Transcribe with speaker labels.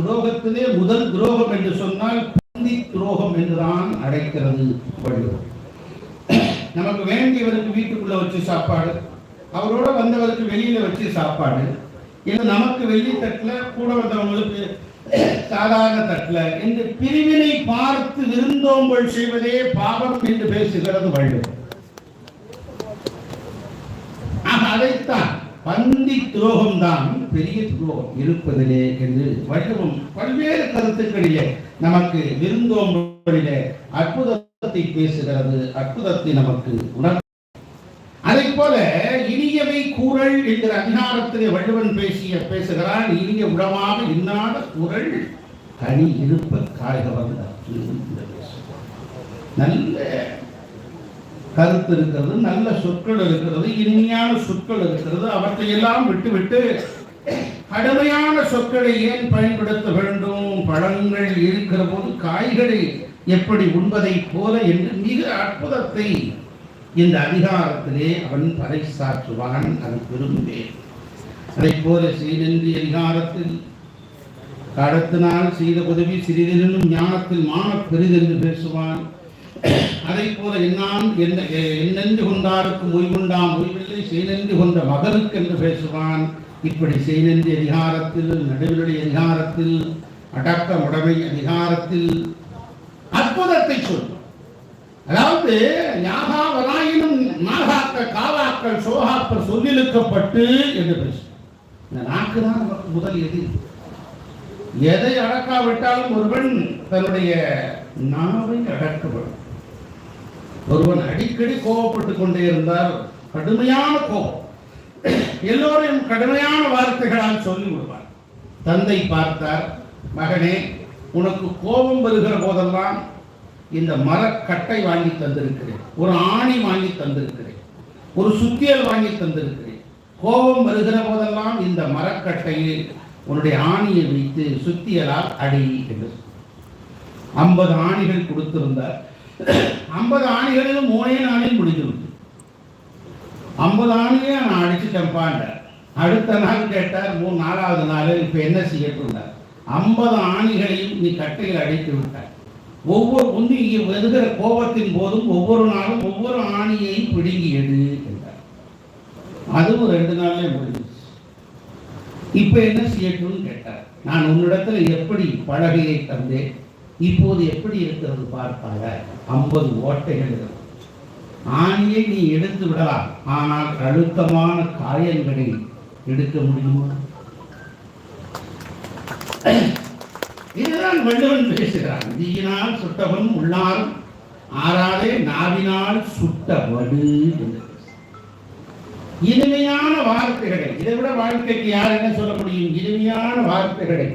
Speaker 1: துரோகத்திலே முதல் துரோகம் என்று சொன்னால் பந்தி துரோகம் என்றுதான் அழைக்கிறது வள்ளுவர். நமக்கு வேண்டியவருக்கு வீட்டுக்குள்ள வச்சு சாப்பாடு அவரோட வந்தவருக்கு வெளியில வச்சு சாப்பாடு இல்லை நமக்கு வெள்ளி தட்டில் கூட வந்தவங்களுக்கு சாதாரண தட்டில் இந்த பிரிவினை பார்த்து விருந்தோம்பல் செய்வதே பாவம் என்று பேசுகிறது வள்ளுவர். அதைத்தான் பந்தி துரோகம் தான் பெரிய துரோகம் இருப்பதிலே என்று வைணவம் பல்வேறு கருத்துக்களிலே நமக்கு விருந்தோம்பலிலே அற்புதத்தை பேசுகிறது அற்புதத்தை நமக்கு உணர் அதை போல இனியவை கூறல் என்கிற அதிகாரத்திலே வள்ளுவன் பேசிய பேசுகிறான் இனிய உடமாக இன்னாத கூறல் கனி இருப்ப காய்க நல்ல கருத்து இருக்கிறது நல்ல சொற்கள் இருக்கிறது இனிமையான சொற்கள் இருக்கிறது அவற்றையெல்லாம் விட்டுவிட்டு கடுமையான சொற்களை ஏன் பயன்படுத்த வேண்டும்? பழங்கள் இருக்கிற போது காய்களை எப்படி உண்பதை போல என்று மிக அற்புதத்தை இந்த அதிகாரத்திலே அவன் பறைசாற்றுவான் அது விரும்பே அதை போல செய்தென்று அதிகாரத்தில் கடத்தினால் செய்த உதவி சிறிதெனும் ஞானத்தில் மான பெரிதென்று பேசுவான். அதை போல என்னான் என்ன என்னென்று கொண்டாருக்கு ஓய்வுண்டாம் ஓய்வில்லை செய்தென்று கொண்ட மகனுக்கு என்று பேசுவான். இப்படி செய்தி அதிகாரத்தில் நடுவிலுடைய அதிகாரத்தில் அடக்க உடைமை அதிகாரத்தில் அற்புதத்தை சொல்லும். அதாவது யாகா வராயினும் நாகாக்க காவாக்கள் சோகாக்கள் சொல்லிழுக்கப்பட்டு என்று பேசும். இந்த நாக்கு தான் நமக்கு முதல் எது எதை அடக்காவிட்டாலும் ஒருவன் தன்னுடைய நாவை அடக்கப்படும் ஒருவன் அடிக்கடி கோபப்பட்டு கொண்டே இருந்தால் கடுமையான கோபம். எல்லோரும் கடுமையான வார்த்தைகளால் சொல்லி விடுவார். தந்தை பார்த்தார் மகனே உனக்கு கோபம் வருகிற போதெல்லாம் இந்த மரக்கட்டை வாங்கி தந்திருக்கிறேன். ஒரு ஆணி வாங்கி தந்திருக்கிறேன். ஒரு சுத்தியல் வாங்கி தந்திருக்கிறேன். கோபம் வருகிற போதெல்லாம் இந்த மரக்கட்டையை உன்னுடைய ஆணியை வைத்து சுத்தியலால் அடி என்று ஐம்பது ஆணிகள் கொடுத்திருந்தார். ஐம்பது ஆணிகளிலும் மூணே நாளில் முடிந்து ஐம்பது ஆணையே நான் அடிச்சுட்டேன்ப்பான்றார் அடுத்த நாள் கேட்டார் மூணு நாலாவது நாள் இப்போ என்ன செய்யட்டுண்டார் ஐம்பது ஆணிகளையும் நீ கட்டையில் அடித்து விட்டார் ஒவ்வொரு வந்து இங்கே வருகிற கோபத்தின் போதும் ஒவ்வொரு நாளும் ஒவ்வொரு ஆணியையும் பிடுங்கி எடு என்றார். அதுவும் ரெண்டு நாளே முடிஞ்சிச்சு இப்போ என்ன செய்யட்டும்னு கேட்டார். நான் உன்னிடத்தில் எப்படி பலகையை தந்தேன்? இப்போது எப்படி இருக்கிறது பார்ப்பாங்க ஐம்பது ஓட்டைகள் இருக்கும் ஆணியை நீ எடுத்து விடலாம். ஆனால் அழுத்தமான காயங்களை எடுக்க முடியுமா? இதுதான் வள்ளுவன் பேசுகிறான். தீயினால் சுட்டவன் உள்ளாரும் ஆறாலே நாவினால் சுட்ட வடு இனிமையான வார்த்தைகளை இதை விட வாழ்க்கைக்கு யார் என்ன சொல்ல முடியும்? இனிமையான வார்த்தைகளை